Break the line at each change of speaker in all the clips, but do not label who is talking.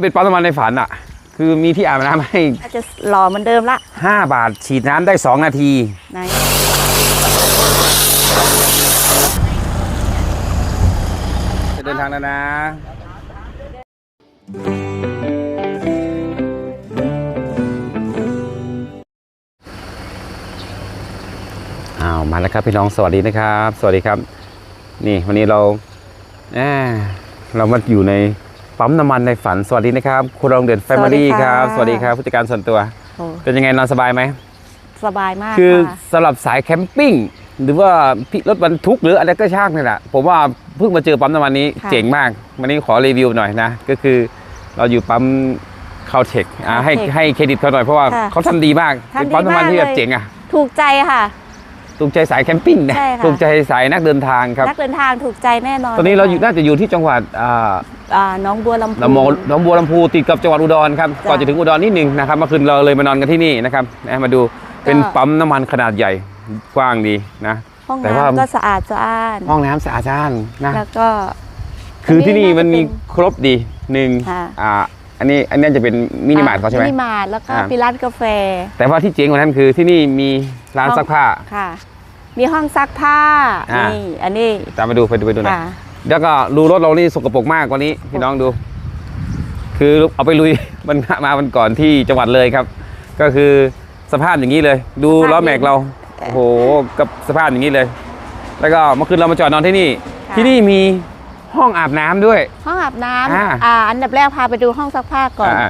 เป็นปั๊มน้ำมันในฝันอะคือมีที่อาบน้ำให้
อาจจะหล่อเหมือนเดิมละ
5บาทฉีดน้ำได้2นาที
ไหน
จะเดินทางแล้วนะ อ้าวมาแล้วครับพี่น้องสวัสดีนะครับ สวัสดีครับ นี่วันนี้เราแหมเรามาอยู่ใน ปั๊มน้ำมันในฝันสวัสดีนะครับคุณรองเด่นแฟมิลี่ครับ สวัสดีครับผู้จัดการส่วนตัว
โอ้
เป็นยังไงนอนสบายไหม
สบายมาก
คือ
ค่ะ
สำหรับสายแคมปิ้งหรือว่าพี่รถบรรทุกหรืออะไรก็ช่างนี่แหละผมว่าเพิ่งมาเจอปั๊มน้ำมันนี้เจ๋งมากวันนี้ขอรีวิวหน่อยนะ ก็คือเราอยู่ปั๊มคาวเทคอ่าให้ให้เครดิตเขาหน่อยเพราะว่าเขาทำดีมากเป็นปั๊มน้ำมันที่แบบเจ๋งอะ
ถูกใจค่ะ
ถูกใจสายแคมปิ้งนะ
ใช่ค่ะ
ถูกใจสายนักเดินทางครับ
นักเดินทางถูกใจแน่นอน
ตอนนี้เราอยู่
ค่ะ
น่าจะอยู่ที่จังหวัดอ่า
อ่าน้องบัวลำพู
ลำโมหนองบัวลำพูติดกับจังหวัดอุดรครับ
จ้ะ
ก่อนจะถึงอุดรนิดนึงนะครับเมื่อคืนเราเลยมานอนกันที่นี่นะครับนะมาดูเป็น
ก็
ปั๊มน้ำมันขนาดใหญ่กว้างดีนะ
ห้อง
แต่ว่า
น้ำก็สะอาดสะอ้าน
ห้องน้ำสะอาดสะอ้านนะ
แล้วก็
คือที่นี่
อันนี้
มันมี
น่าจะเป็น
ครบดีหนึ่ง
ค่ะ
อ่าอันนี้อันนี้จะเป็นมินิมาร์ทเขาใช่ไหม
มินิมาร์ทแล้วก็
อ่า
มีร้านกาแฟ
แต่ว่าที่เจ๋งกว่านั้นคือที่นี่มีร้านซักผ้า
ค่ะ มีห้องซักผ้า
อ่า
นี่อันนี้
ตามมาดูไปดูไปดูหน่อย
ค่ะ
แล้วก็รูรถเรานี่สกปรกมากกว่านี้พี่น้องดู คือเอาไปลุย มันมาวันก่อนที่จังหวัดเลยครับ ก็คือสภาพอย่างนี้เลย ดู
สภาพ
ล้อแม็กเรา
เอ่อ
โอ้โหกับสภาพอย่างนี้เลย แล้วก็เมื่อคืนเรามาจอดนอนที่นี่
ค่ะ
ที่นี่มีห้องอาบน้ำด้วย
ห้องอาบน้
อ่าำ
อ่าอันดับแรกพาไปดูห้องซักผ้าก่อน
อ่า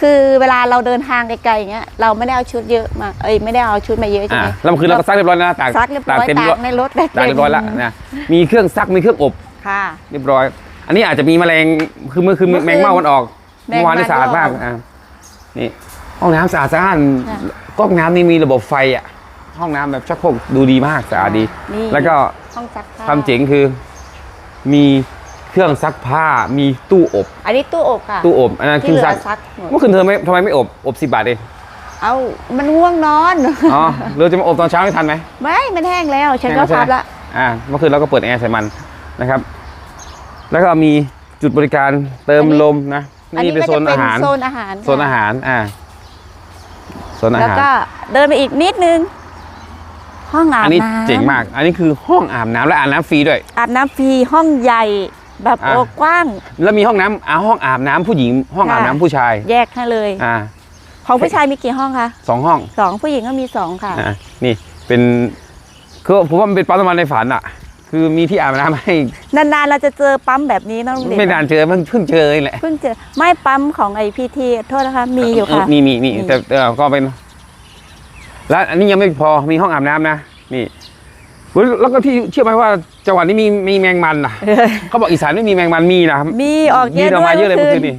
คือเวลาเราเดินทางไกลๆอย่างเงี้ยเราไม่ได้เอาชุดเยอะมาเอ้ยไม่ได้เอาชุดมาเยอะใช่
อ่า
ไหม
แล้วเมื่อคืนเราก็ซักเรียบร้อยแล้วนะตาก
ซักเรียบร้อย
เต็ม
ตากในรถได้
ตากเรียบร้อยแล้วนะมีเครื่องซักมีเครื่องอบ
ค่ะ
เรียบร้อย อันนี้อาจจะมีแมลงคือเมื่อคือ
เมื่อคืน
แมงเม่ามันออก
แมง
เมื่อวานนี่
มัน
สะอาดมาก
ออก
อะนี่ห้องน้ำสะอาดสะอ้าน
ค่ะ
ก๊อกน้ำนี่มีระบบไฟอะห้องน้ำแบบชักโครกดูดีมากสะอาดดี
นี่
แล้วก็
ห้องซักผ้า
ความเจ๋งคือมี เครื่องซักผ้ามีตู้อบ
อันนี้ตู้อบค่ะ
ตู้อบอันนั้นเค
ที่
รื่อง
เหลื
ซั
อกซักหมด
เมื่อคืนเธอไม่ทำไมไม่อบอบสิบบาทเอง
เอามันง่วงนอน
อ๋อเราจะมาอบตอนเช้าไม่ทันไหม
ไม่มันแห้งแล้วฉันก็
แห้งแล้วใช่
พับ
ไหม
ละ
อ่าเมื่อคืนเราก็เปิดแอร์ใส่มันนะครับ แล้วก็มีจุดบริการเติมลมนะ
อัน
นี่
นี้
เป็น
ก็
โซ
จะ
น
เป็
อานหาร
โซนอาหาร
โซนอาหาร อ่าโซนอา
แล้ว
หาร
ก็เดินไปอีกนิดนึง ห้องอา
อั
บ
นนี้
น้ำ
เจ๋งมาก อันนี้คือห้องอาบน้ำและอาบน้ำฟรีด้วย
อาบน้ำฟรีห้องใหญ่ แบบ
อะ
โอ้กว้าง
แล้วมีห้องน้ำอ่าห้องอาบน้ำผู้หญิง ห้องอาบน้ำผู้ชาย
แยกให้เลย
อ่า
ของผู้ชายมีกี่ห้องคะ
สองห้อง
สองผู้หญิงก็มีสองค่ะ
อ่านี่เป็นคือผมว่ามันเป็นปั๊มน้ำมันในฝันอะ คือมีที่อาบน้ำให้
นานๆเราจะเจอปั๊มแบบนี้นะลุงเด่น
ไม่นานเจอเพิ่งเพิ่งเจอเองแหละ
เพิ่งเจอไม่ปั๊มของไอพีทีโทษนะคะ มีอยู่ค่ะ
เมีมีมี
มี
แต่แต่ก็เป็น แล้วอันนี้ยังไม่พอมีห้องอาบน้ำนะนี่เฮ้ย แล้วก็ที่เชื่อไหมว่าจังหวัดนี้มีมีแมงมันนะเขาบอกอีสานไม่มีแมงมันมีนะ
มีออกเย
มี
อะ
ออกมาเยอะเลย
ด้
เมื่
ว
อคืนนี่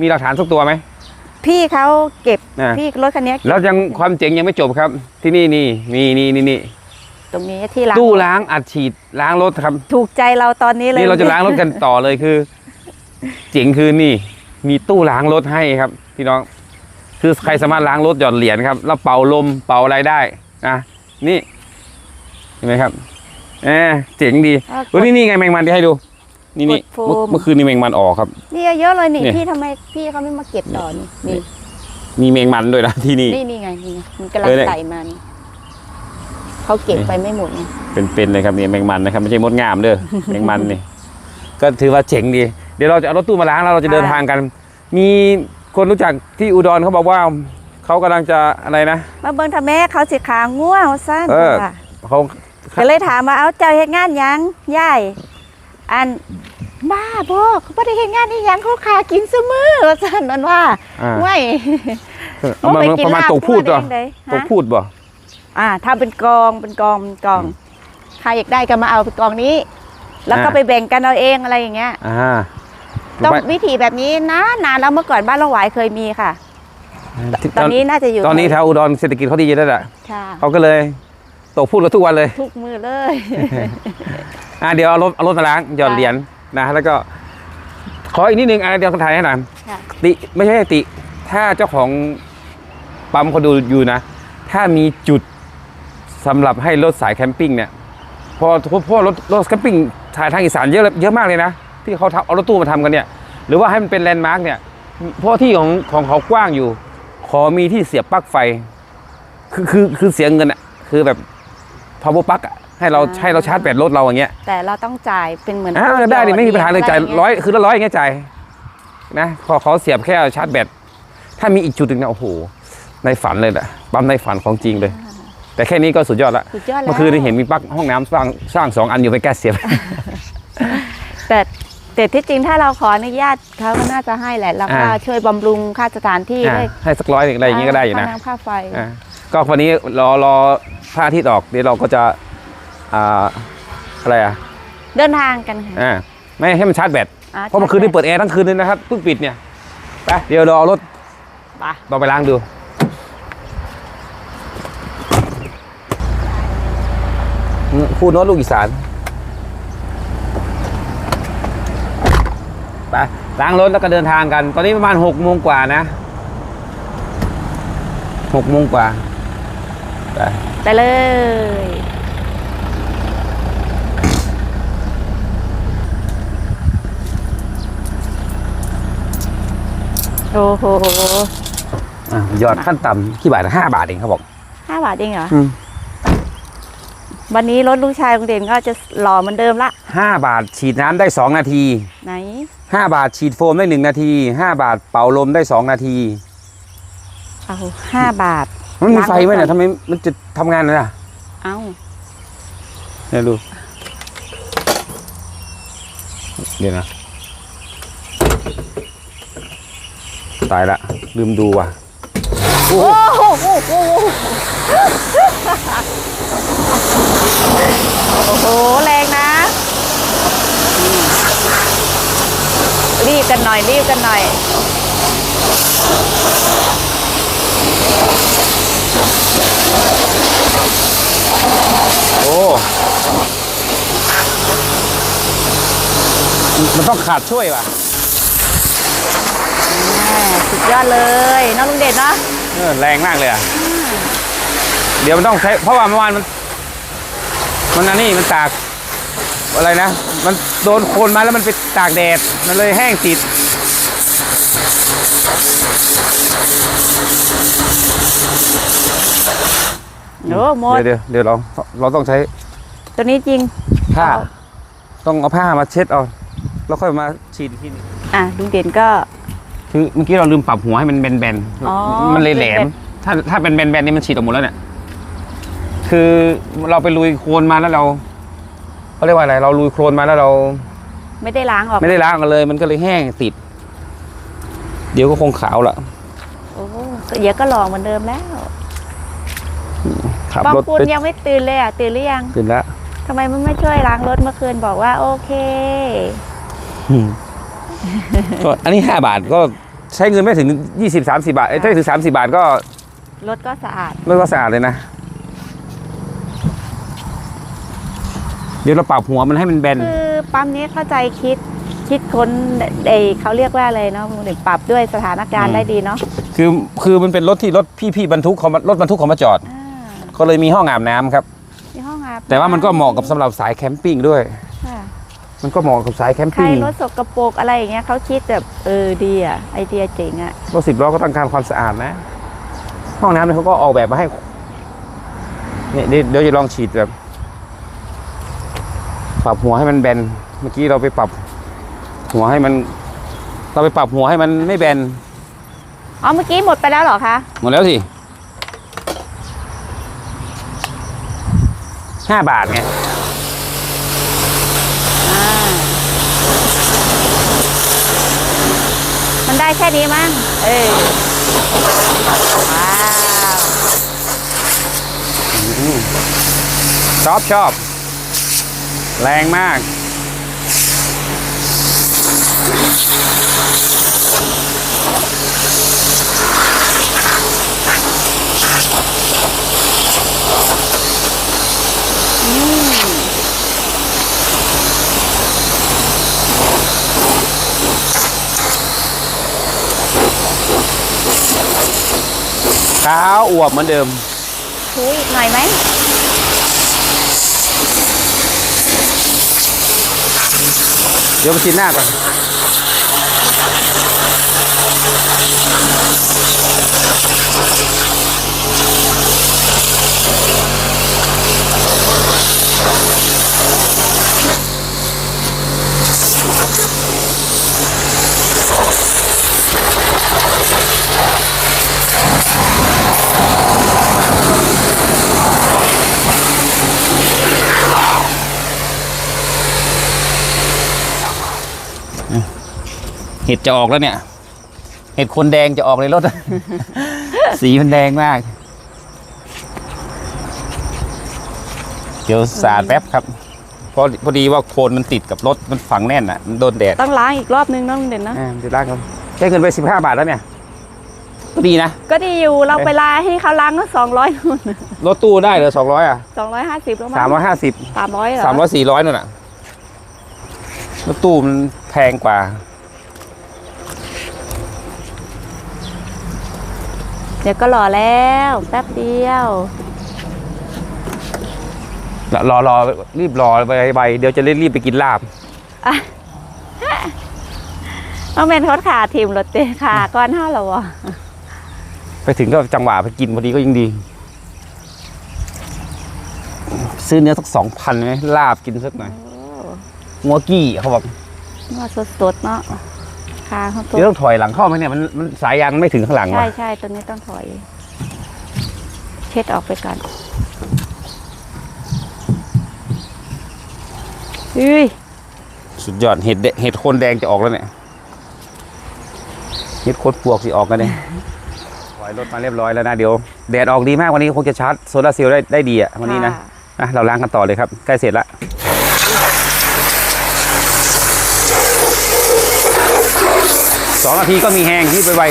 มีหลักฐานสักตัวไหม
พี่เขาเก็บ
อ่า
พี่รถคันนี้
แล้วยังความเจ๋งยังไม่จบครับ ที่นี่นี่มีนี่นี่นี่
ตรงนี้ที่ล้าง
ตู้ล้างอัดฉีดล้างรถครับ
ถูกใจเราตอนนี้เลย
นี่เราจะล้างรถกันต่อเลยคือ เจ๋งคือนี่ มีตู้ล้างรถให้ครับ พี่น้อง คือใครสามารถล้างรถหยอดเหรียญครับแล้วเป่าลมเป่าอะไรได้นะนี่เห็นไหมครับเออเจ๋งดี
อะก
เฮ้ย
ด
นี่นี่ไงแมงมันที่ให้ดู นี่นี่
กดโฟม
เมื่อเมื่อคืนนี่แมงมันออกครับ
นี่เยอะเลยนี่
เนี่ย
พี่ทำไมพี่เขาไม่มาเก็บต่อนี่นี่
มีแมงมันด้วยนะที่นี่
นี่นี่ไงนี่ไงมันกำลัง
เออเนี่ย
ไต่มานี่เขาเก็บไปไม่หมดไง
เป็นๆเลยครับเนี่ยแมงมันนะครับไม่ใช่มดงามเด้อแมงมันนี่ก็ถือว่าเจ๋งดี เดี๋ยวเราจะเอารถตู้มาล้างแล้วเราจะเดินทางกัน มีคนรู้จักที่อุดรเขาบอกว่าเขากำลังจะอะไรนะ
มาเบิ่งทำแม่เขาสิขาง่วงสั้น
เออ
ค่ะ
เขา
ก็เลยถามว่าเอาเจ้าเฮ็ดงานหยังยายอันบ้าบ่เขาบ่ได้เฮ็ดงานอีหยังเขาขากินซุมื้อว่าซั่นนั่นว่า
อ่า
ไม่
เอามาประมาณตกพูด
ตั
ป่ะ
วเองเลย
ตก
ฮะ
พูดป่ะ
อ่าถ้าเป็นกองเป็นกองเป็นกอง
อืม
ใครอยากได้ก็มาเอาเป็นกองนี้ แล้วก็
อ่า
ไปแบ่งกันเอาเองอะไรอย่างเงี้ย
อ่า
ต้องวิธีแบบนี้นะนานแล้วเมื่อก่อนบ้านเราหวายเคยมีค่ะ ตอนนี้น่าจะอยู่
ตอนนี้แถวอุดรเศรษฐกิจเขาดีแล้วแหละ
ค่ะ
เขาก็เลย ตกพูดกันทุกวันเลย
ทุกมือเลย
อ่าเดี๋ยวเอารถเอารถมาล้างหยอดเหรียญนะแล้วก็ขออีกนิดนึงอะเดี๋ยวถ่ายให้หน่อย
ค่ะ
ติไม่ใช่ติ ถ้าเจ้าของปั๊มเขาดูอยู่นะ ถ้ามีจุดสำหรับให้รถสายแคมปิ้งเนี่ยเพอเพราะรถรถแคมปิ้งถ่ายทางอีสานเยอะเลยเยอะมากเลยนะ ที่เขาทำเอารถตู้มาทำกันเนี่ย หรือว่าให้มันเป็นแลนด์มาร์กเนี่ยเพราะที่ของของเขากว้างอยู่ ขอมีที่เสียบปลั๊กไฟ คือคือคือเสียเงินอะคือแบบ power plug อะให้เรา
อ่า
ให้เราชาร์จแบตรถเราอย่างเงี้ย
แต่เราต้องจ่ายเป็นเหมือน
อ่า
ตู้
ได้ดิ
หยอ
ไม่มีปัญหาเลยจ่ายะ
ไง
ร้อยคือละร้อยอย่างเงี้ยจ่ายนะขอเขาเสียบแค่ชาร์จแบตถ้ามีอีกจุดหนึ่งนะโอ้โหในฝันเลยแหละปั๊มในฝันของจริงเลย แต่แค่นี้ก็สุดยอดละ
สุดยอดแล้ว
เมื่อคืนนี้เห็นมีปลั๊กห้องน้ำสร้างสร้างสองอันอยู่ไปแก้เสียบ
แต่แต่ที่จริงถ้าเราขออนุญาตเขาก็น่าจะให้แหละแล้วก็
อ่า
ช่วยบำรุงค่าสถานที่
อะ
ด้วย
ให้สักร้อยหนึ่งอะไรอย่างงี้ก็ได้อยู่นะ
ค่าำค่าไฟ
อะก็วันนี้รอรอ พระอาทิตย์ออกเดี๋ยวเราก็จะอ่าอะไรอะ
เดินทางกันค่ะ
อ่าไม่ให้มันชาร์จแบต
อ่
เพราะเมื่อคืนนี้เปิดแอร์ทั้งคืนเลยนะครับเพิ่งปิดเนี่ยไปเดี๋ยวเราเอารถ
ไป
เราไปล้างดูคู่โน้ตลูกอีสานไปล้างรถแล้วก็เดินทางกัน ตอนนี้ประมาณหกโมงกว่านะหกโมงกว่า ไป
ไปเลย โอ้โห
อะยอดขั้นต่ำกี่บาทห้าบาทเองเขาบอก
ห้าบาทเองเหรอ
อืม
วันนี้รถลูกชายโรงเด่นก็จะหล่อเหมือนเดิมละ
ห้าบาทฉีดน้ำได้สองนาที
ไหน
ห้าบาทฉีดโฟมได้หนึ่งนาทีห้าบาทเป่าลมได้สองนาที
เอาห้าบาท
มันมี
ล้าง
ไฟไหม
รถก่อน
เนี่ยทำไมมันจะทำงานเลยอะ
เอา
เนี่ยดูเดี๋ยวนะ ตายละ ลืมดูว่ะ
โอ้โหโอ้โหโอ้โหแรงนะ รีบกันหน่อย รีบกันหน่อย
มันต้องขาดช่วยว่ะ
อ่าสุดยอดเลยน้องลุงเด่นเนาะ
เออแรงมากเลยอะ เดี๋ยวมันต้องใช้ เพราะว่าเมื่อวานมัน มันอันนี้มันตาก อะไรนะ มันโดนโคลนมาแล้วมันไปตากแดด มันเลยแห้งติด
โอ้หมด
เดี๋ยวเดี๋ยวเดี๋ยวเราเราต้องใช้
ตัวนี้จริง
ผ้า
เอา
ต้องเอาผ้ามาเช็ดเอาแล้วค่อยมาฉีดอีกทีนึง
อะลุงเด่นก็
คือเมื่อกี้เราลืมปรับหัวให้มันแบน
อ๋อ
ๆมันเลยแหลม
เป็น
ถ้าถ้าเป็นแบนๆนี่มันฉีดออกหมดแล้วเนี่ยคือเราไปลุยโคลนมาแล้วเราเขาเรียกว่าอะไร เราลุยโคลนมาแล้วเรา
ไม่ได้ล้างออก
ไม่ได้ล้างกันเลย มันก็เลยแห้งติด เดี๋ยวก็คงขาวละ
โอ้เดี๋ยวก็หล่อเหมือนเดิมแล้ว
ขับ
บาง
รถ
คุณ
ไป
ยังไม่ตื่นเลยอะ ตื่นหรือยัง
ตื่นแล้ว
ทำไมมันไม่ช่วยล้างรถเมื่อคืนบอกว่าโอเค
ก็อันนี้ห้าบาทก็ใช้เงินไม่ถึงยี่สิบสามสิบาทเอ้ยถ้าถึงสามสิบาทก็
รถก็สะอาด
รถก็สะอาดเลยนะ เดี๋ยวเราปรับหัวมันให้มันแบน
คือปั๊มนี้เข้าใจคิดคิดค้นเอเขาเรียกว่าอะไรเนาะลุงเด่นปรับด้วยสถานการ
อื
ณ์
ม
ได้ดีเนาะ
คือคือมันเป็นรถที่รถพี่ๆบรรทุกเขามารถบรรทุกเขามาจอด
อ่า
ก็เลยมีห้องอาบน้ำครับ
มีห้องอาบ
แต่ว่ามันก็เหมาะกับสำหรับสายแคมปิ้งด้วย
ค่ะ
มันก็เหมาะกับสายแคม
ใคร
ปิ้ง
รถสกปรกอะไรอย่างเงี้ยเขาคิดแบบเออดีอะไอเดียเจ๋งอะ
รถสิบล้อก็ต้องการความสะอาดนะ ห้องน้ำเนี่ยเขาก็ออกแบบมาให้เนี่ยเดี๋ยวเดี๋ยวจะลองฉีดแบบปรับหัวให้มันแบนเมื่อกี้เราไปปรับ หัวให้มัน เราไปปรับหัวให้มันไม่แบน
อ๋อเมื่อกี้หมดไปแล้วเหรอคะ
หมดแล้วสิ ห้าบาทไง
อ่ามันได้แค่นี้มั้ง เออ ว้าว
ชอบชอบ แรงมาก อวบเหมือนเดิม
คุยหน่อยไหม
เดี๋ยวไปชิ้หน้าก่อน ห็ดจะออกแล้วเนี่ย เห็ดคนแดงจะออกในรถ สีมันแดงมาก เดี๋ยวสาดแป๊บครับเพราะพอดีว่าโคนมันติดกับรถมันฝังแน่นอะมันโดนแดด
ต้องล้างอีกรอบนึงน้องเด่นนะ
อ่าเดี๋ยวล้างครับใช้เงินไปสิบห้าบาทแล้วเนี่ยก็ดีนะ
ก็ดีอยู่เราไปลาให้เขาล้างก็สองร้อยนู่น
รถตู้ได้เหรอสองร้อยอะ
สองร้อยห้าสิบแล้วมั้ง
สามร้อยห้าสิบ
สามร้อยเหรอ
สามร้อยสี่ร้อยนู่นน่ะรถตู้มันแพงกว่า
เดี๋ยวก็หล่อแล้วแป๊บเดียว
รอรอรีบรอไปไปเดี๋ยวจะรีบไปกินลาบ
น้องเมนเขาขาทีมรถเตะขาก้อนห้าเหรอวะ
ไปถึงก็จังหวะไปกินพอดีก็ยิ่งดี ซื้อเนื้อสักสองพันไหมลาบกินสักหน่อยงัวกี้เขาบอก
ว่าสดๆเนาะ ขาเขาตัว
เดี๋ยวต้องถอยหลังเข้าไหมเนี่ยมันมันสายยางมันไม่ถึงข้างหลัง
ใช่
วะ
ใช่ตัวนี้ต้องถอย เช็ดออกไปก่อนอุ้ย
สุดยอดเห็ดเดเห็ดโคนแดงจะออกแล้วเนี่ยเห็ดโคนปวกสิออกกันเนี่ยถอยรถมาเรียบร้อยแล้วนะเดี๋ยวแดดออกดีมากวันนี้คงจะชาร์จโซลาร์เซลล์ได้ได้ดีอะวันนี้นะ
ค่ะ
อะเราล้างกันต่อเลยครับใกล้เสร็จละ สองนาทีก็มีแห้งที่ไปไว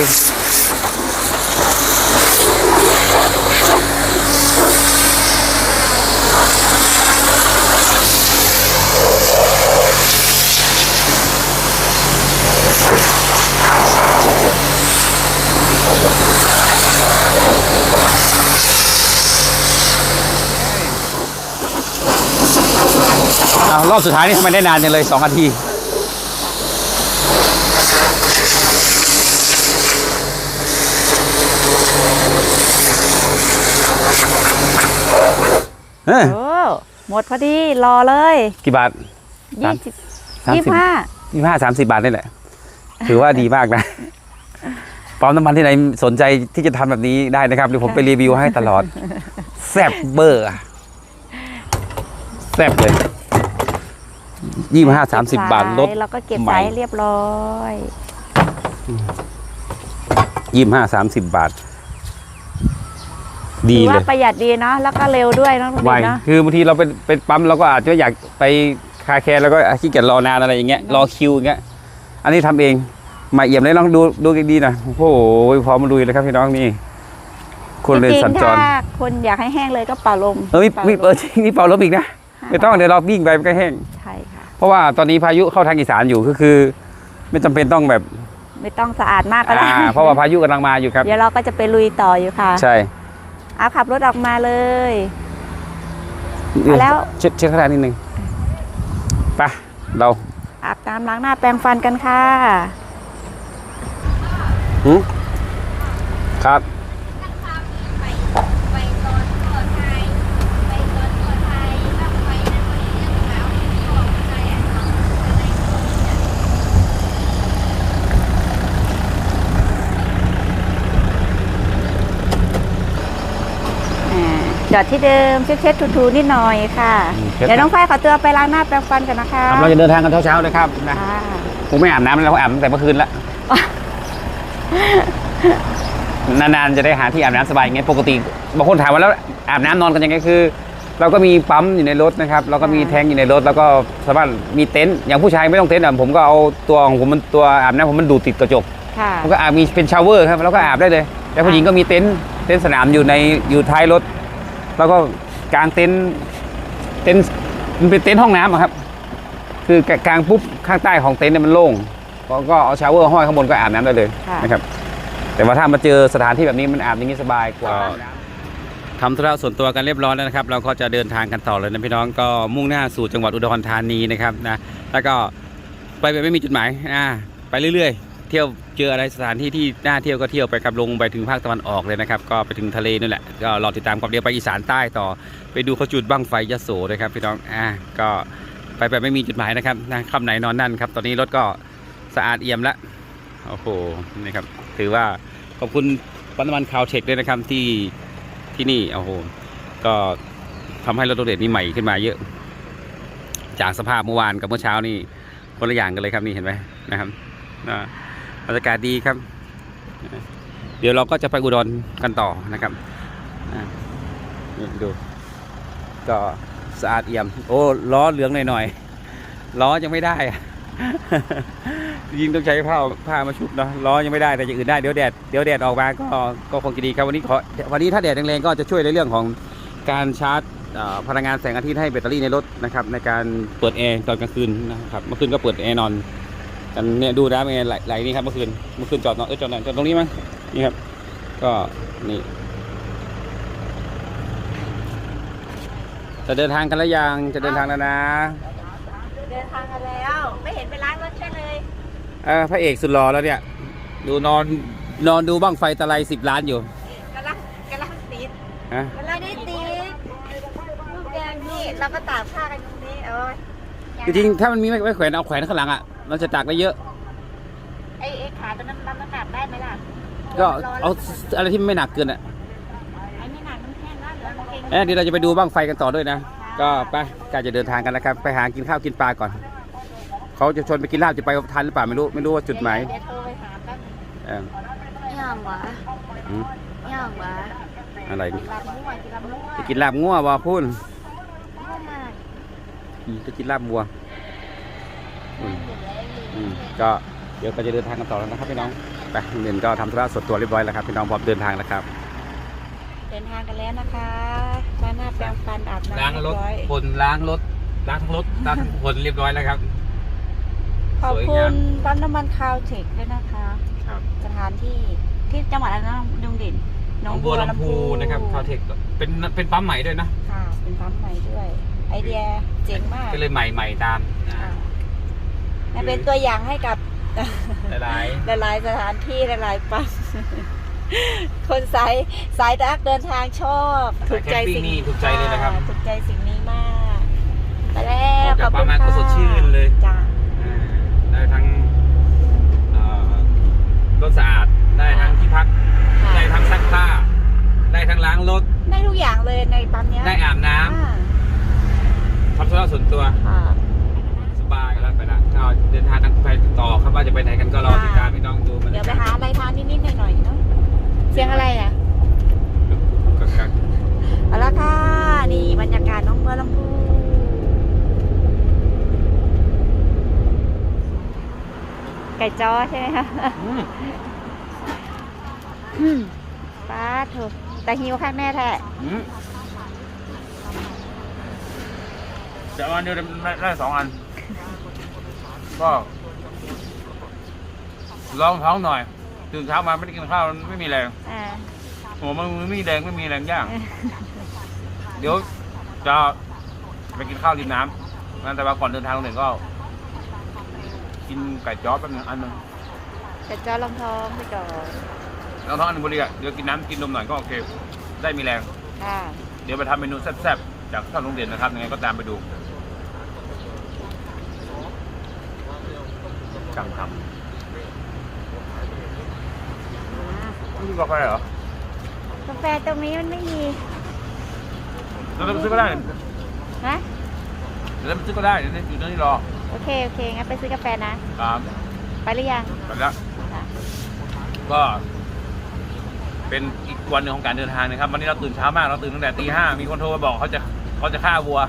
อ้าวรอบสุดท้ายนี่ทำไมได้นานจังเลยสองนาที เอ้ย
โอ้หมดพอดีรอเลย
กี่บาทสาม
ยี่สิบ
สาม
ยี่
สิ
สิ
บบ
ห้า
ยี่ห้าสามสิบบาทนี่แหละ ถือว่าดีมากนะปั๊มน้ำมันที่ไหนสนใจที่จะทำแบบนี้ได้นะครับเดี๋ยวผมไปรีวิวให้ตลอด แซ่บเบอร์อะแซ่บเลยยี่ห้าสามสิบบาทลด
แล้วก็เก็บ
ใหม่
สายเรียบร้อย
ยี่ห้าสามสิบบาท ดี
ถือ
เล
ว่ายประหยัดดีเนาะแล้วก็เร็วด้วยเนาะ
ไว
เนาะ
คือบางทีเราเป็นเป็นปั๊มเราก็อาจจะอยากไปคาแคร์แล้วก็ขี้เกียจรอนานอะไรอย่างเงี้ยรอคิวอย่างเงี้ยอันนี้ทำเองมาเอี่ยมเลยลองดูดูดีๆหนะโอ้โหพร้อมมาลุยเลยครับพี่น้องนี่คนเรียนสัญจร
งๆถ้าคนอยากให้แห้งเลยก็เป่าลม
เออมี
ป่า
มี
ล
เออจริงมีเป่าลมอีกนะไม่ต้องเดี๋ยวเราวิ่งไปมันก็แห้ง
ใช่ค่ะ
เพราะว่าตอนนี้พายุเข้าทางอีสานอยู่ก็คือ ไม่จำเป็นต้องแบบ
ไม่ต้องสะอาดมากก็ได้
อ่าเพราะว่าพายุกำลังมาอยู่ครับ
เดี๋ยวเราก็จะไปลุยต่ออยู่ค่ะ
ใช่
เอาขับรถออกมาเลยเอาแล้ว
เช็ดเช็ดข้างหน้านิดนึงไปเรา
อาบน้ำล้างหน้าแปรงฟันกันค่ะ
หืมครับ
จอดที่เดิมเช็ดๆถูๆนิดหน่อยค่ะ
อืมเช็ด
เดี๋ยวน้องไฟขอตัวไปล้างหน้าแปรงฟันกันนะคะ
เราจะเดินทางกันเช้าๆเลยครับนะ
ค่ะ
ผมไม่อาบน้ำแล้วอาบตั้งแต่เมื่อคืนละนานๆจะได้หาที่อาบน้ำสบายอย่างเงี้ยปกติบางคนถามว่าแล้วอาบน้ำนอนกันยังไงคือ เราก็มีปั๊มอยู่ในรถนะครับเราก็มีแทงอยู่ในรถ แล้วก็สามารถมีเต็นท์อย่างผู้ชายไม่ต้องเต็นท์อะผมก็เอาตัวของผมมันตัวอาบน้ำผมมันดูดติดกระจก
ค่ะ
ผมก็อาบมีเป็นชาวเวอร์ครับแล้วก็อาบได้เลย แล้วผู้หญิงก็มีเต็นท์เต็นท์สนามอยู่ในอยู่ท้ายรถ แล้วก็กางเต็นท์เต็นท์มันเป็นเต็นท์ห้องน้ำอะครับ คือกางปุ๊บข้างใต้ของเต็นท์เนี่ยมันโล่งก็ก็เอาชาวเวอร์ห้อยข้างบนก็อาบน้ำได้เลย
ค่ะ
นะครับ แต่ว่าถ้ามาเจอสถานที่แบบนี้มันอาบอย่างนี้สบายกว่า ทำธุระส่วนตัวกันเรียบร้อยแล้วนะครับ เราก็จะเดินทางกันต่อเลยนะพี่น้องก็มุ่งหน้าสู่จังหวัดอุดรธานีนะครับนะแล้วก็ไปแบบไม่มีจุดหมายอ่าไปเรื่อยๆ เที่ยว เจออะไรสถานที่ที่น่าเที่ยวก็เที่ยวไปครับลงไปถึงภาคตะวันออกเลยนะครับ ก็ไปถึงทะเลนั่นแหละก็รอติดตามความเดียวไปอีสานใต้ต่อ ไปดูเขาจุดบั้งไฟยโสนะครับพี่น้องอ่าก็ไปแบบไม่มีจุดหมายนะครับนะคำไหนนอนนั่นครับ ตอนนี้รถก็สะอาดเอี่ยมล้วโอ้โหนี่ครับถือว่าขอบคุณปั๊มน้ำมันคาวเทคด้วยนะครับที่ที่นี่โอ้โหก็ทำให้รถโรเดตนี่ใหม่ขึ้นมาเยอะ จากสภาพเมื่อวานกับเมื่อเช้านี่คนละอย่างกันเลยครับนี่เห็นไหมนะครับอ่า บรรยากาศดีครับ เดี๋ยวเราก็จะไปอุดรกันต่อนะครับดู ก็สะอาดเอี่ยม โอ้ล้อเหลืองหน่อยๆล้อยังไม่ได้ยิงต้องใช้ผ้าผ้ามาชุบเนาะล้อยังไม่ได้แต่อย่างอื่นได้เดี๋ยวแดดเดี๋ยวแดดออกมาก็ก็คงจะดีครับวันนี้ขอวันนี้ถ้าแดดแรงๆก็จะช่วยในเรื่องของการชาร์จพลังงานแสงอาทิตย์ให้แบตเตอรี่ในรถนะครับในการเปิดแอร์ตอนกลางคืนนะครับเมื่อคืนก็เปิดแอร์นอน กันเนี่ยดูนะเมย์ไหลไหลนี่ครับเมื่อคืนเมื่อคืนจอดนอนเออจอดนอนจอดตรงนี้มั้งนี่ครับ ก็นี่จะเดินทางกันแล้วยังจะเดินทางแล้วนะ
เดินทางกันแล้ว ไม่เห็นไปล้างรถใช่เลย
เออพระเอกสุดหล่อแล้วเนี่ย ดูนอนนอนดูบ้างไฟตะไลสิบล้านอยู่
กำลังกำลังติด
ฮะ
กำลังได้ติดลูกแดงนี่เราก็ตากผ้ากันตรงนี้โอ้ย
จริงๆถ้ามันมีไม่ไม่แขวนเอาแขวนข้างหลังอะ เราจะตากได้เยอะ
ไอ้ไอ้ขาตัวนั้นรับน้ำหนักได้ไหมล่ะ
ก็เอาอะไรที่ไม่หนักเกินอะ
ไอ้นี่หนักมันแห้งแล้วเหลือกางเกง
เอ๊ะเดี๋ยวเราจะไปดูบ้างไฟกันต่อด้วยนะ ก็ไปใกล้จะเดินทางกันแล้วครับ ไปหากินข้าวกินปลาก่อน เขาจะชวนไปกินลาบจะไปทันหรือเปล่าไม่รู้ไม่รู้ว่าจุดหมาย
เดี๋ยวโทรไปหาแป๊บนึง
เออย่าง
หวะ
อืม
ย่างหวะ
อะไร
กินลาบมั่วกินลาบมั่ว
จะกินลาบงัวบ่พูน
มั่วมาก
อืมจะกินลาบวัวอืมอืม ก็เดี๋ยวก็จะเดินทางกันต่อแล้วนะครับพี่น้องไปเดินก็ทำธุระส่วนตัวเรียบร้อยแล้วครับพี่น้องพร้อมเดินทางแล้วครับ
เดินทางกันแล้วนะคะล้างหน้าแปรงฟันอาบน้ำ
ล้างรถ
เยบอย
คนล้างรถล้างทั้งรถล้างทั้งคนเรียบร้อยแล้วครับ
ขอบ
สวย
คุ
งา
ณ
ม
ปั๊มน้ำมันคาวเทคด้วยนะคะ
ครับ
สถานที่ที่จังหวัดอะไรนะดุงดิ่น
หนองบัวลำพูนะครับคาวเทคเป็นเป็นปั๊มใหม่ด้วยนะ
ค่ะเป็นปั๊มใหม่ด้วย ไอเดียเจ๋งมาก
ก็เลยใหม่ใหม่ตาม
ค่ะนั่นเป็นตัวอย่างให้กับ
หลาย
หลายๆสถานที่หลายๆปั๊มคนสายสายดักเดินทางชอบ
ๆ
ถูกใจ
แคมปิ้ง
สิ่ง
นี่ถูกใจเลยนะครับ
ถูกใจสิ่งนี้มากไปแล้ว
ออก
ข
จา
อกบ
ปั๊
คุ
ม
ณ
มา
ค่ะ
ก็สดชื่นเลย
จ้า
อ่าได้ทั้งเอ่อรถสะอาดได้ทั้งที่พัก ได้ทั้งซักผ้า ได้ทั้งล้างรถ
ได้ทุกอย่างเลยในปั๊มเนี้ย
ได้อาบน้ำ
อ่า
ทำธุระส่วนตัว ครับว่าจะไปไหนกันก็รอติดตามพี่น้องดูมัน
เดี๋ยวไปหาอะไรทานนิดๆหน่อยๆเนาะเสียงอะไรอะ
กัก
เอาละค่ะ นี่บรรยากาศน้องบัวลำพูไก่จ้อใช่ไหมคะ
ๆอืม
อืมป้าดโถูแต่หิวข้างแน่แท้
อืมจะเอาอันเดียวได้ได้สองอัน ก็ ลองท้องหน่อยตื่นเช้ามาไม่ได้กินข้าวไม่มีแรง
อ่า
หัวมันไม่มีแรงไม่มีแรงย่าง เดี๋ยวจะไปกินข้าวริมน้ำนั่นแต่ว่าก่อนเดินทางโรงเรียนก็ กินไก่จ้อแป๊บนึงอันหนึง
ไก่จ้อลำทองไปก่อน
แล้วท้องอันบุรีอะเดี๋ยวกินน้ำกินนมหน่อยก็โอเค ได้มีแรง
ค่ะ
เดี๋ยวไปทำเมนูแซ่บๆ จากข้าวโรงเรียนนะครับยังไงก็ตามไปดูจังทำ นี่มีกาแฟเหรอกา
แฟตรงนี้มันไม่มี
เราไปซื้อก็ได้
นะ
เดี๋ยวเราไปซื้อก็ได้เดี๋ยวอยู่ตรงนี้รอ
โอเคโอเคงั้นไปซื้อกาแฟนะ
ครับ
ไปหรือยัง
ไปแล้ว
ค่ะ
ก็ เป็นอีกวันหนึ่งของการเดินทางนะครับ วันนี้เราตื่นเช้ามากเราตื่นตั้งแต่ตีห้ามีคนโทรมาบอกเขาจะเขาจะฆ่าวัว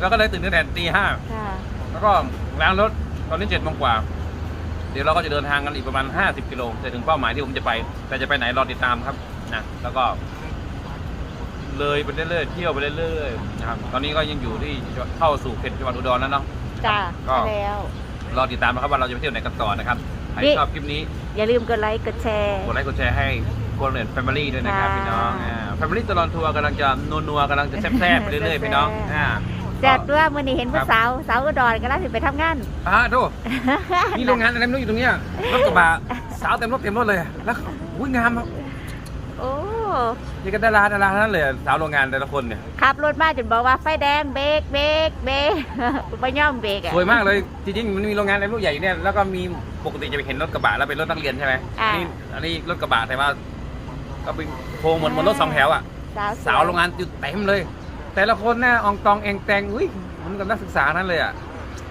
แล้วก็เลยตื่นตั้งแต่ตีห้า
ค่ะ
แล้วก็ล้างรถตอนนี้เจ็ดโมงกว่า เดี๋ยวเราก็จะเดินทางกันอีกประมาณ 50 กิโลจะถึงเป้าหมายที่ผมจะไป แต่จะไปไหนรอติดตามครับนะแล้วก็ เลยไปเรื่อยๆเที่ยวไปเรื่อยๆนะครับตอนนี้ก็ยังอยู่ที่เข้าสู่เขตจังหวัดอุดรแล้วเนาะ
จ้า
ก็
ไปแล้ว
รอติดตามนะครับว่าเราจะไปเที่ยวไหนกันต่อนะครับใคร
นี่
ชอบคลิปนี้
อย่าลืมกดไลค์กดแชร์
กดไลค์กดแชร์ให้คนเน็ตแฟมิลี่ด้วยนะครับ
ค่ะ
พี่น้องแฟมิลี่ตลอดทัวร์กำลังจะนัวๆกำลังจะแซ่บๆไปเรื่อยๆพี่น้อง
แซ่บๆ
อ่า
แจัดด้วยมื่อนี้เห็นผู้
ครับ
สาวสาวอุดรก็ล่าสิไปทำงาน
อ่าโทษมีโรงงานอะไรไม่รู้อยู่ตรงเนี้ยรถกระบะสาวเต็มรถเต็มรถเลยแล้วอุ้ยงามครับ
โอ้
นี่ก็ดาราดาราทั้งนั้นเลยสาวโรงงานแต่ละคนเนี่ย
ขับรถมาจนบอกว่าไฟแดงเบรกเบรกเบรกไปย่อมเบรกอะ
สวยมากเลยจริงๆมันมีโรงงานอะไรไม่รู้ใหญ่อยู่เนี่ยแล้วก็มีปกติจะไปเห็นรถกระบะแล้วเป็นรถนักเรียนใช่ไหม
อ่า
อันนี้อันนี้รถกระบะแต่ว่าก็เป็นโครงเหมือนเหมือนรถสองแถวอะ
สาว
สาวโรงงานอยู่เต็มเลย แต่ละคนหน้าอองตองเองแตงอุ้ยเหมันกับนักศึกษานั้นเลยอะ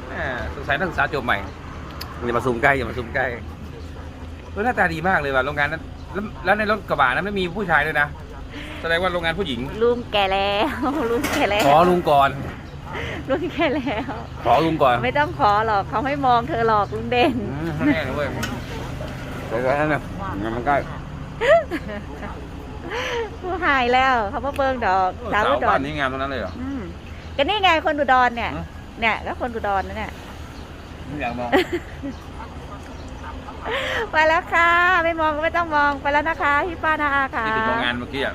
แหมสงสัยนักศึกษาจบใหม่อย่ามาซูมใกล้อย่ามาซูมใกล้เออหน้าตาดีมากเลยว่ะโรงงานนั้นแล้วแล้วในรถกระบะนั้นไม่มีผู้ชายด้วยนะแสดงว่าโรงงานผู้หญิง
ลุงแก่แล้วลุงแก่แล้ว
ขอลุงก่อน
ลุงแก่แล้ว
ขอลุงก่อน
ไม่ต้องขอหรอกเขาไม่มองเธอหรอกลุงเด่น
อืมแน่เลยเว้ยเดี๋ยวๆนั่นน่ะมันใกล้
ผู้หายแล้ว เขามาเบิ่งดอกสา
สาวว
อุด
บ้ารนนี้งามตรงนั้นเลยเหรอ
อืมก็นี่ไงคนอุดรเนี่ย
ฮะ
เนี่ยก็คนอุดรนั่นเนี่ย
ไม่อยากมอง
ไปแล้วค่ะ ไม่มองก็ไม่ต้องมองไปแล้วนะคะพี่ป้านาอาค่ะ
ที่ถึงโรงงานเมื่อกี้อะ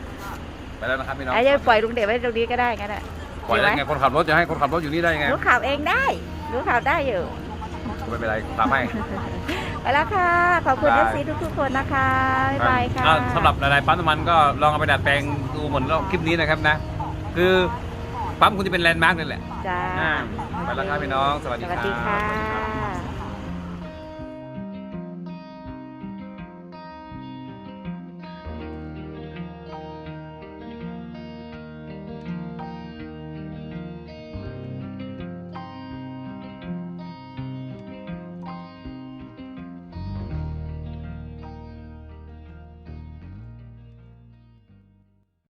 ไปแล้วนะครับพี่น้อง
ไอ้จะปล่อยลุงเด่นไว้ตรงนี้ก็ได้งั้นอะ
ปล่อยได้ไง คนขับรถจะให้คนขับรถอยู่นี่ได้ยังไง
รู้ข่าวเองได้รู้ข่าวได้อยู่
ไม่เป็นไรตามให้
ไป แล้วค่ะ ขอบคุณ
บา
เอยซีทุกๆคนนะคะ บ๊ายบายค่ะ
อ่สำหรับหลายๆปั๊มน้ำมันก็ลองเอาไปดัดแปลงดูเหมือนเราคลิปนี้นะครับนะ คือปั๊มคุณจะเป็นแลนด์มาร์กนั่นแหละ
จ้า
อ่าไปแล้วครับพี่น้อง สวัส
ส
ดีค
วั
รั
ส
บ
ดีค่ะ